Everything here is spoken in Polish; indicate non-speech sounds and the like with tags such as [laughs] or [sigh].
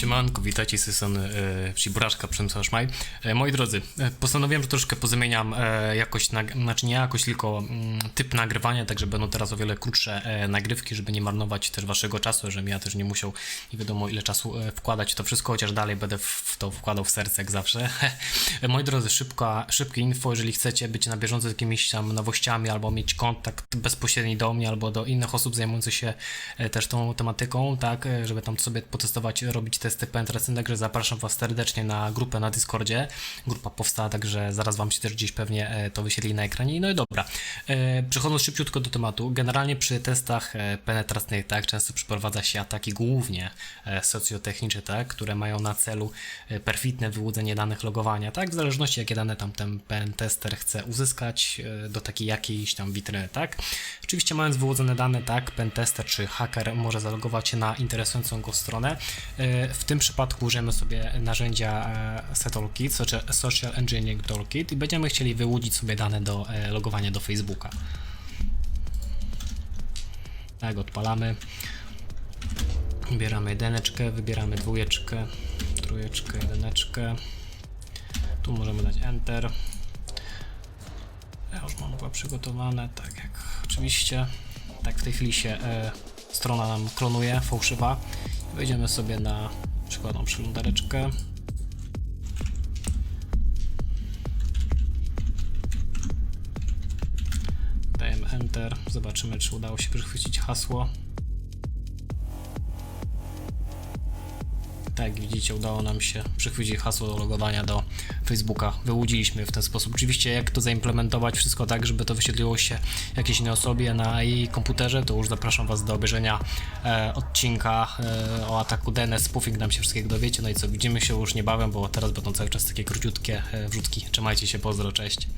Siemanko, witajcie z tej strony, e, czyli Buraczka Przemysław Szmaj. E, moi drodzy, e, postanowiłem, że troszkę pozmieniam e, jakość, nag- znaczy nie jakość, tylko mm, typ nagrywania, także będą teraz o wiele krótsze e, nagrywki, żeby nie marnować też waszego czasu, żebym ja też nie musiał nie wiadomo ile czasu e, wkładać to wszystko, chociaż dalej będę w, w to wkładał w serce jak zawsze. [laughs] E, moi drodzy, szybka, szybkie info, jeżeli chcecie być na bieżąco z jakimiś tam nowościami, albo mieć kontakt bezpośredni do mnie, albo do innych osób zajmujących się e, też tą tematyką, tak, e, żeby tam sobie potestować, robić testy penetracyjne, także zapraszam Was serdecznie na grupę na Discordzie. Grupa powstała, także zaraz Wam się też gdzieś pewnie e, to wyświetli na ekranie. No i dobra, e, przechodząc szybciutko do tematu, generalnie przy testach e, penetracyjnych, tak, często przeprowadza się ataki głównie socjotechniczne, tak, które mają na celu perfidne wyłudzenie danych logowania, tak, w zależności jakie dane tam ten pen tester chce uzyskać do takiej jakiejś tam witryny, tak. Oczywiście mając wyłudzone dane, tak, pen tester czy haker może zalogować się na interesującą go stronę. W tym przypadku użyjemy sobie narzędzia e, Social- Social Engineering Toolkit i będziemy chcieli wyłudzić sobie dane do e, logowania do Facebooka. Tak, odpalamy. Wybieramy jedyneczkę, wybieramy dwójeczkę, trójeczkę, jedyneczkę. Tu możemy dać Enter. Ja już mam chyba przygotowane, tak jak oczywiście. Tak w tej chwili się e, strona nam klonuje, fałszywa. Wejdziemy sobie na przykładną przeglądareczkę. Dajemy Enter, zobaczymy czy udało się przechwycić hasło. Tak jak widzicie, udało nam się przechwycić hasło do logowania do Facebooka. Wyłudziliśmy w ten sposób. Oczywiście, jak to zaimplementować, wszystko tak, żeby to wyświetliło się jakiejś innej osobie na jej komputerze, to już zapraszam Was do obejrzenia e, odcinka e, o ataku DNS Spoofing. Nam się wszystkiego dowiecie. No i co, widzimy się już niebawem, bo teraz będą cały czas takie króciutkie e, wrzutki. Trzymajcie się, pozdro, cześć.